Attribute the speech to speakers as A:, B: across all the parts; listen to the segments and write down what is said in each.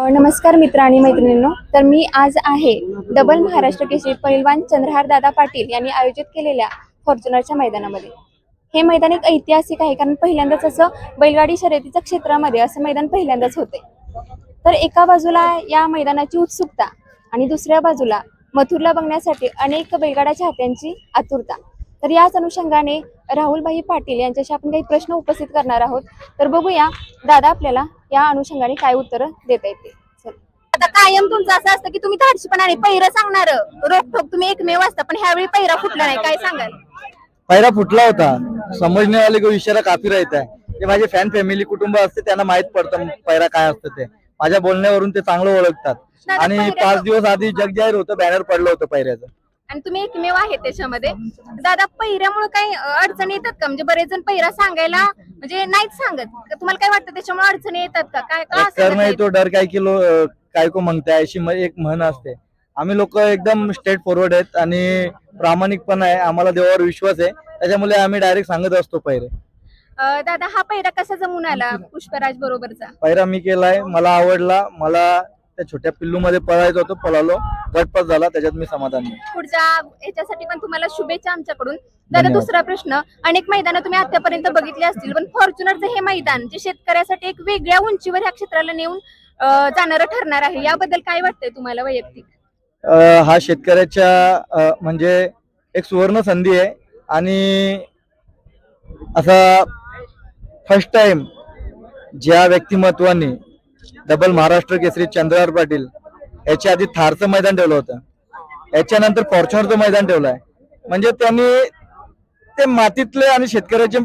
A: नमस्कार मित्र आणि मैत्रिणींनो. तर मी आज आहे डबल महाराष्ट्र केसरी पैलवान चंद्रहार दादा पाटील यांनी आयोजित केलेल्या फॉर्च्युनरच्या मैदानामध्ये. हे मैदान एक ऐतिहासिक आहे कारण पहिल्यांदाच असं बैलगाडी शर्यतीच्या क्षेत्रामध्ये असं मैदान पहिल्यांदाच होते. तर एका बाजूला या मैदानाची उत्सुकता आणि दुसऱ्या बाजूला मथुरला बघण्यासाठी अनेक बैलगाडा चाहत्यांची आतुरता. तर याच अनुषंगाने राहुलभाई पाटील यांच्याशी आपण काही प्रश्न उपस्थित करणार आहोत. तर बघूया दादा आपल्याला या अनुषंगाने काय उत्तर देता येते चल.
B: आता कायम तुमचं असं असतं की तुम्ही धाडशीपणाने पहिरं सांगणार. रोखोक तुम्ही एकमेव असता पण ह्यावेळी पहिरा फुटला नाही. काय सांगाल?
C: पैरा फुटला होता. समजणे वाले को इशारा काफी रहता है जे माझे फॅन फॅमिली कुटुंब असते त्यांना माहीत पडतं पैरा काय असतं ते. माझ्या बोलण्यावरून ते चांगलं ओळखतात. आणि
B: पहिऱ्याचं-
C: पाच दिवस आधी जगजाहीर होतं बॅनर पडलं होतं पैऱ्याचं
B: आणि तुम्ही एकमेव आहे त्याच्यामध्ये. दादा पहिऱ्यामुळे काही अं, अडचणी येतात का? म्हणजे बरेच जण पहिरा सांगायला म्हणजे नाहीच सांगत. का तुम्हाला काय वाटतं त्याच्यामुळे अडचणी येतात का? काय का असं
C: कर नाही? तो डर काय किलो अं, काय को मागताय अशी म- एक म्हण असते. आम्ही लोक एकदम स्ट्रेट फॉरवर्ड आहेत आणि प्रामाणिकपणा आहे. आम्हाला देवावर विश्वास आहे. त्याच्यामुळे आम्ही डायरेक्ट सांगत असतो पैरे
B: अं, दादा हा पहिरा कसा जमून आला पुष्पराज बरोबरचा
C: पैरा मी केलाय मला आवडला मला त्या छोट्या पिल्लू मध्ये पळायचं होतं पळालो गटपास झाला त्याच्यात मी समाधानी आहे.
B: पुढच्या याच्यासाठी पण तुम्हाला शुभेच्छा आमच्याकडून दादा
C: धन्यवाद.
B: दुसरा प्रश्न अनेक मैदानं तुम्ही आतापर्यंत बघितले असतील पण फॉर्च्युनरचं हे मैदान जे शेतकऱ्यासाठी एक वेगळ्या उंचीवर ह्या क्षेत्राला नेऊन अं, जाणारं ठरणार आहे याबद्दल काय वाटतंय तुम्हाला वैयक्तिक
C: अ, हा शेतकऱ्याच्या अ, म्हणजे एक सुवर्ण संधी आहे आणि असा फर्स्ट टाइम ज्या व्यक्तिमत्वाने डबल महाराष्ट्र केसरी चंद्रहार पाटील याच्या आधी थारचं मैदान ठेवलं होतं. याच्यानंतर फॉर्च्युनरचं मैदान ठेवलंय म्हणजे त्यांनी ते मातीतले आणि शेतकऱ्याचे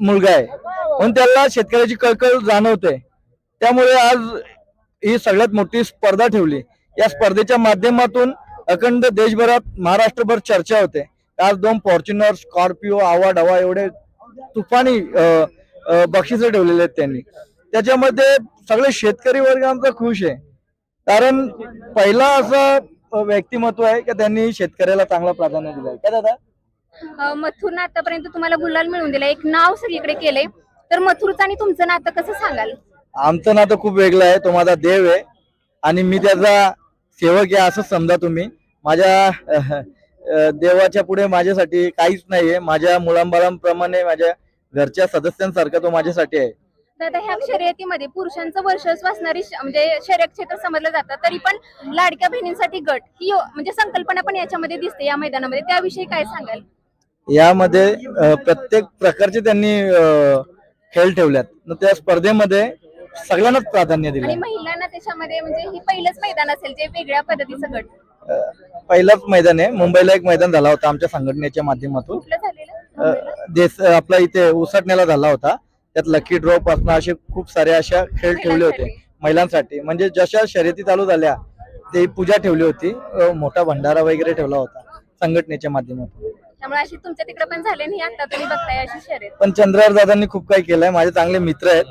C: मुलगा आहे. म्हणून त्याला शेतकऱ्याची कळकळ जाणवते. त्यामुळे आज ही सगळ्यात मोठी स्पर्धा ठेवली. या स्पर्धेच्या माध्यमातून अखंड देशभरात महाराष्ट्रभर चर्चा होते. आज दोन फॉर्च्युनर स्कॉर्पिओ आवा डवा एवढे तुफानी बक्षिस ठेवलेले आहेत त्यांनी. त्याच्यामध्ये सगळे शेतकरी वर्ग आमचा खुश आहे. कारण पहिला असं व्यक्तिमत्व आहे की त्यांनी शेतकऱ्याला चांगला प्राधान्य दिलंय काय दादा?
B: अं, मथुरनं आतापर्यंत तुम्हाला गुलाल मिळवून दिला. एक नाव सगळीकडे केलंय. तर मथुरचं आणि तुमचं नातं कसं सांगाल?
C: आमचं नातं खूप वेगळं आहे. तो माझा देव आहे. आणि मी त्याचा सेवक आहे असं समजा तुम्ही. माझ्या देवाच्या पुढे माझ्यासाठी काहीच नाहीये. माझ्या मुलांबाळांप्रमाणे माझ्या घरच्या सदस्यांसारखा तो माझ्यासाठी आहे.
B: दादा ह्या शर्यतीमध्ये पुरुषांचं वर्चस्व असणारी श- म्हणजे शर्यत क्षेत्र समजलं जातं तरी पण लाडक्या बहिणींसाठी गट ही यो- म्हणजे संकल्पना पण याच्यामध्ये दिसते या मैदानामध्ये. त्याविषयी काय सांगाल?
C: यामध्ये प्रत्येक प्रकारचे त्यांनी खेळ ठेवल्यात. न त्या स्पर्धेमध्ये सगळ्यांनाच प्राधान्य दिलं.
B: आणि महिलांना त्याच्यामध्ये म्हणजे ही पहिलंच मैदान असेल जे वेगळ्या पद्धतीचं गट.
C: पहिलाच मैदान आहे. मुंबईला एक मैदान झाला होता आमच्या संघटनेच्या माध्यमातून.
B: कुठलं
C: देश आपला इथे उसटण्याला झाला होता. त्यात लकी ड्रॉ पासून असे खूप सारे अशा खेळ ठेवले होते महिलांसाठी. म्हणजे जशा शर्यती चालू झाल्या ते पूजा ठेवली होती. मोठा भंडारा वगैरे ठेवला होता संघटनेच्या माध्यमातून.
B: त्यामुळे अशी तुमच्या तिकडे पण झाले आणि आता तुम्ही बघताय अशी शर्यत.
C: पण चंद्रहार दादांनी खूप काही केलंय. माझे चांगले मित्र आहेत.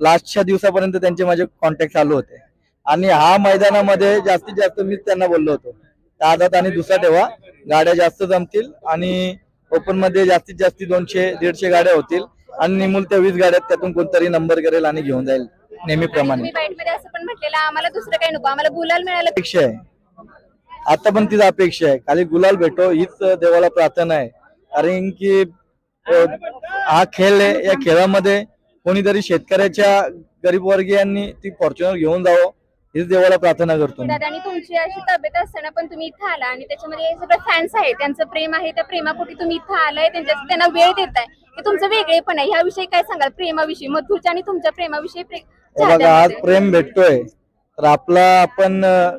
C: लास्टच्या दिवसापर्यंत त्यांचे माझे कॉन्टॅक्ट चालू होते. आणि हा मैदानामध्ये जास्तीत जास्त मीच त्यांना बोललो होतो. आदात आणि दुसरा ठेवा. गाड्या जास्त जमतील आणि ओपनमध्ये जास्तीत जास्त दोनशे दीडशे गाड्या होतील आणि निमूल त्या वीस गाड्यात त्यातून कोणतरी नंबर करेल आणि घेऊन जाईल नेहमीप्रमाणे.
B: तुम्ही बाईटमध्ये असं पण म्हटलेलं आम्हाला दुसरं काही नको आम्हाला गुलाल मिळालं
C: अपेक्षा आहे. आता पण तीच अपेक्षा आहे. खाली गुलाल भेटो हीच देवाला प्रार्थना आहे. कारण की हा खेळ आहे या खेळामध्ये कोणीतरी शेतकऱ्याच्या गरीब वर्गीयांनी ती फॉर्च्युनर घेऊन जावं. हीच देवाला प्रार्थना करतो मी.
B: दादा आणि तुमची अशी तब्येत असताना पण तुम्ही इथं आला आणि त्याच्यामध्ये हे सगळं फॅन्स आहे त्यांचं प्रेम आहे त्या प्रेमापोटी तुम्ही इथं आलाय त्यांच्या त्यांना वेळ देताय. ते तुमचं वेगळेपण आहे. ह्याविषयी काय सांगाल? प्रेमाविषयी मधुरच्या आणि तुमच्या प्रेमाविषयी प्रे-
C: हे बघा आज
B: चाहत्यांमध्ये.
C: प्रेम भेटतोय. तर आपला आपण अ,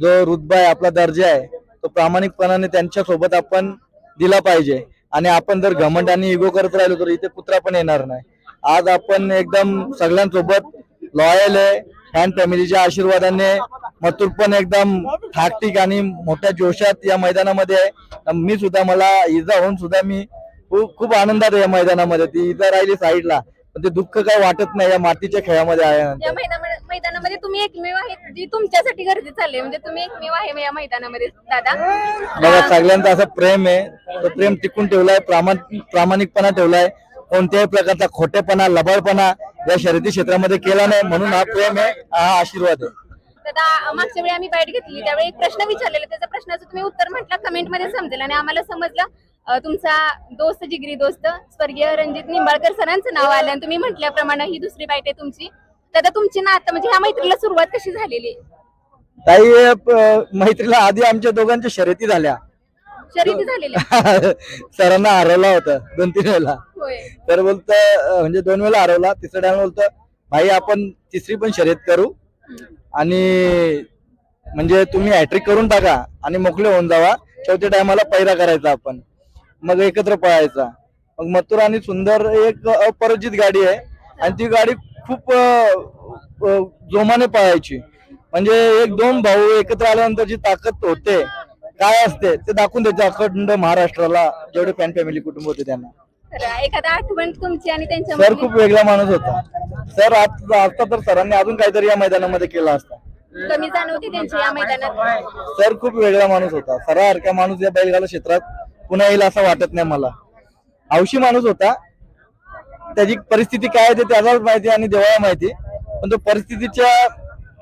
C: जो रुतबा आहे आपला दर्जा आहे तो प्रामाणिकपणाने त्यांच्यासोबत आपण दिला पाहिजे. आणि आपण जर घमंड आणि इगो करत राहिलो तर इथे कुत्रा पण येणार नाही. आज आपण एकदम सगळ्यांसोबत लॉयल आहे. फॅन फॅमिलीच्या आशीर्वादाने मथुर पण एकदम ठाकटीक आणि मोठ्या जोशात या मैदानामध्ये आहे. मी सुद्धा मला इजा होऊन सुद्धा मी खूप खूप आनंदात या मैदानामध्ये. ती इजा राहिली साईडला. पण ते दुःख काय वाटत नाही या मातीच्या खेळामध्ये आहे
B: मैदानामध्ये तुम्ही एकमेव आहे जी तुमच्यासाठी गर्दी चालली. म्हणजे तुम्ही एकमेव आहे या मैदानामध्ये दादा.
C: बघा सगळ्यांचं असं प्रेम आहे. तो प्रेम टिकून ठेवलाय प्रामाण प्रामाणिकपणा ठेवलाय. कोणत्याही प्रकारचा खोटेपणा लबाडपणा या शर्यती क्षेत्रामध्ये केला नाही म्हणून हा प्रेम आहे हा आशीर्वाद आहे.
B: दादा मागच्या वेळी आम्ही बाईट घेतली त्यावेळी एक प्रश्न विचारलेला त्याच्या प्रश्नाचं तुम्ही उत्तर म्हटलं कमेंटमध्ये समजेल. आणि आम्हाला समजलं तुमचा दोस्त जिगरी दोस्त स्वर्गीय रणजित निंबाळकर सरांचं नाव आलं आणि तुम्ही म्हटल्याप्रमाणे ही दुसरी बाईट आहे तुमची. दादा तुमची नातं म्हणजे ह्या मैत्रीला सुरुवात कशी झालेली?
C: ताई मैत्रीला आधी आमच्या दोघांच्या शर्यती झाल्या.
B: शर्यती?
C: सरांना हरवला होता दोन तीन वेळेला. तर बोलत म्हणजे दोन वेळेला हरवला तिसऱ्या टाइम बोलतो भाई आपण तिसरी पण शर्यत करू आणि म्हणजे तुम्ही हॅट्रिक करून टाका आणि मोकळे होऊन जावा. चौथ्या टायमाला पैरा करायचा आपण. मग एकत्र पळायचा. मग मथुर आणि सुंदर एक अपरिचित गाडी आहे आणि ती गाडी खूप जोमाने पळायची. म्हणजे एक दोन भाऊ एकत्र आल्यानंतर जी ताकद होते काय असते ते दाखवून द्यायचे अखंड महाराष्ट्राला जेवढे फॅन फॅमिली कुटुंब होते त्यांना.
B: एखादा आठवण तुमची आणि त्यांच्या
C: सर खूप वेगळा माणूस होता. सर आता असता तर सरांनी अजून काहीतरी या मैदानामध्ये केलं असतं.
B: कमी जाणवती त्यांची या मैदानात.
C: सर खूप वेगळा माणूस होता. सरासारखा माणूस या बैलगाडा क्षेत्रात पुन्हा येईल असं वाटत नाही मला. हौशी माणूस होता. त्याची परिस्थिती काय आहे ते त्यालाच माहिती आणि देवाला माहिती पण तो परिस्थितीच्या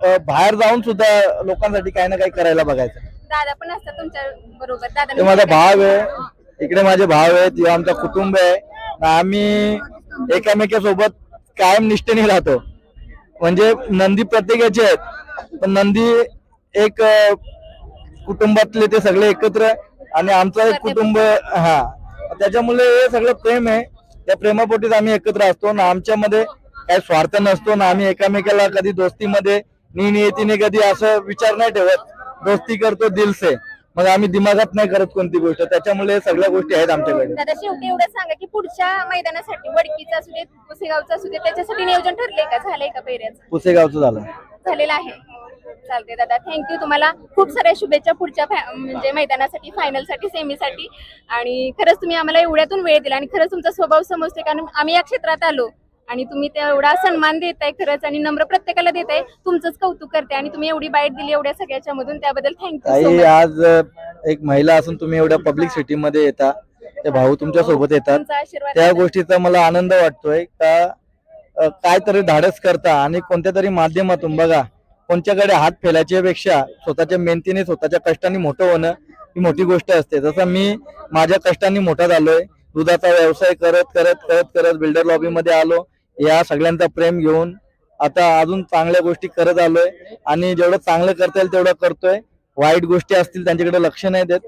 C: अं, बाहेर जाऊन सुद्धा लोकांसाठी काही ना काही करायला बघायचं.
B: दादा पण असतात तुमच्या बरोबर. दादा
C: ते माझा भाव आहे. इकडे माझे भाव आहेत किंवा आमचा कुटुंब आहे. आम्ही एकामेकासोबत कायम निष्ठेने राहतो. म्हणजे नंदी प्रत्येकाचे आहेत. पण नंदी एक अं, कुटुंबातले ते सगळे एकत्र आणि आमचं एक कुटुंब हा. त्याच्यामुळे हे सगळं प्रेम आहे. त्या प्रेमापोटीच आम्ही एकत्र असतो. ना आमच्यामध्ये काही स्वार्थ नसतो. ना आम्ही एकामेकाला कधी दोस्तीमध्ये नियतीने कधी असं विचार नाही ठेवत. दोस्ती करतो दिल से मग आम्ही दिमागात नाही करत कोणती गोष्ट. त्याच्यामुळे सगळ्या गोष्टी आहेत आमच्याकडे.
B: दादा शेवटी एवढं सांगा की पुढच्या मैदानासाठी वडकीचं असू दे पुसेगावचं असू दे त्याच्यासाठी नियोजन ठरलंय का? झालंय का पैऱ्याचं
C: पुसेगावचं झालं.
B: झालेलं आहे. चालते दादा थँक्यू तुम्हाला खूप साऱ्या शुभेच्छा पुढच्या फा- म्हणजे मैदानासाठी फायनलसाठी सेमी साठी आणि खरंच तुम्ही आम्हाला एवढ्यातून वेळ दिला आणि खरंच तुमचा स्वभाव समजतोय कारण आम्ही या क्षेत्रात आलो. आणि तुम्ही तेवढा सन्मान देताय खरंच आणि नम्र प्रत्येकाला देताय. तुमचंच कौतुक करते आणि तुम्ही एवढी बाईट दिली एवढ्या सगळ्याच्या मधून त्याबद्दल थँक्यू
C: ताई
B: मच
C: आज एक महिला असून तुम्ही एवढ्या पब्लिक सिटी मध्ये येता. ते भाऊ तुमच्यासोबत येतात.
B: तुमचा आशीर्वाद
C: त्या. गोष्टीचा मला आनंद वाटतोय का अ, काहीतरी धाडस करता आणि कोणत्या तरी माध्यमातून बघा. कोणच्याकडे हात फेलायच्या पेक्षा स्वतःच्या मेहनतीने स्वतःच्या कष्टाने मोठं होणं ही मोठी गोष्ट असते. जसं मी माझ्या कष्टाने मोठा झालोय. दुधाचा व्यवसाय करत करत करत करत बिल्डर लॉबी मध्ये आलो. या सगळ्यांचा प्रेम घेऊन आता अजून चांगल्या गोष्टी करत आलोय. आणि जेवढं चांगलं करता येईल तेवढं करतोय. वाईट गोष्टी असतील त्यांच्याकडे लक्ष नाही देत.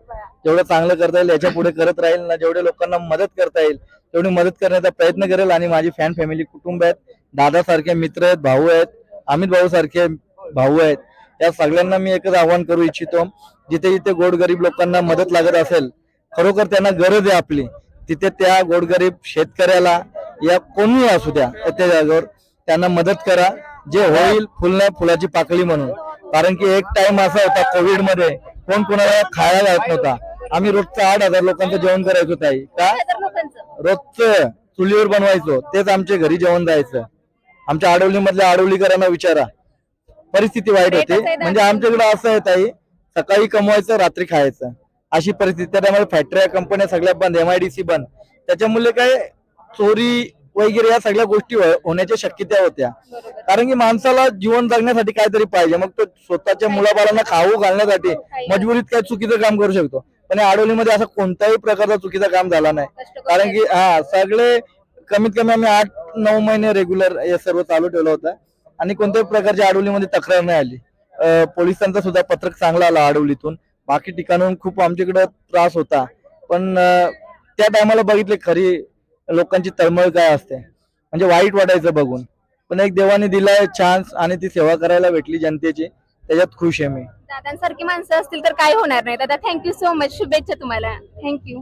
C: जेवढं चांगलं करता येईल याच्यापुढे करत राहील ना जेवढे लोकांना मदत करता येईल तेवढी मदत करण्याचा प्रयत्न करेल. आणि माझी फॅन फॅमिली कुटुंब आहेत. दादासारखे मित्र आहेत भाऊ आहेत. अमित भाऊ सारखे भाऊ आहेत. त्या सगळ्यांना मी एकच आव्हान करू इच्छितो. जिथे जिथे गोडगरीब लोकांना मदत लागत असेल खरोखर त्यांना गरज आहे आपली. तिथे त्या गोडगरीब शेतकऱ्याला या कोणी असू द्या त्या जागेवर त्यांना मदत करा. जे होईल फुल नाही फुलाची पाकळी म्हणून. कारण की एक टाइम असा होता कोविडमध्ये कोण कोणाला खायला जात नव्हता. आम्ही रोजचं आठ हजार लोकांचं जेवण करायचो ताई. का? रोजचं चुलीवर बनवायचो. तेच आमच्या घरी जेवण जायचं. आमच्या आडवली मधल्या आडवलीकरांना विचारा. परिस्थिती वाईट होती. म्हणजे आमच्याकडे असं आहे ताई सकाळी कमवायचं रात्री खायचं. अशी परिस्थिती. त्या टायमाला फॅक्टऱ्या कंपन्या सगळ्या बंद एमआयडीसी बंद. त्याच्यामुळे काय चोरी वगैरे या सगळ्या गोष्टी हो- होण्याच्या शक्यता होत्या. कारण की माणसाला जीवन जगण्यासाठी काहीतरी पाहिजे. मग तो स्वतःच्या मुलाबाळांना खाऊ घालण्यासाठी मजबुरीत काय चुकीचं काम करू शकतो. पण या आडवलीमध्ये असं कोणत्याही प्रकारचा चुकीचं काम झाला नाही.
B: करून
C: कारण की हा सगळे कमीत कमी आम्ही आठ नऊ महिने रेग्युलर हे सर्व चालू ठेवलं होतं. आणि कोणत्याही प्रकारची आडवलीमध्ये तक्रार नाही आली. पोलिसांचा सुद्धा पत्रक चांगला आला आडवलीतून बाकी ठिकाणून खूप आमच्याकडे त्रास होता. पण त्या टायमाला बघितले खरी लोकांची तळमळ काय असते? म्हणजे वाईट वाटायचं बघून. पण एक देवाने दिलाय चान्स आणि ती सेवा करायला भेटली जनतेची. त्याच्यात खुश आहे मी.
B: दादांसारखी माणसं असतील तर काय होणार नाही. दादा थँक्यू सो मच शुभेच्छा तुम्हाला. थँक्यू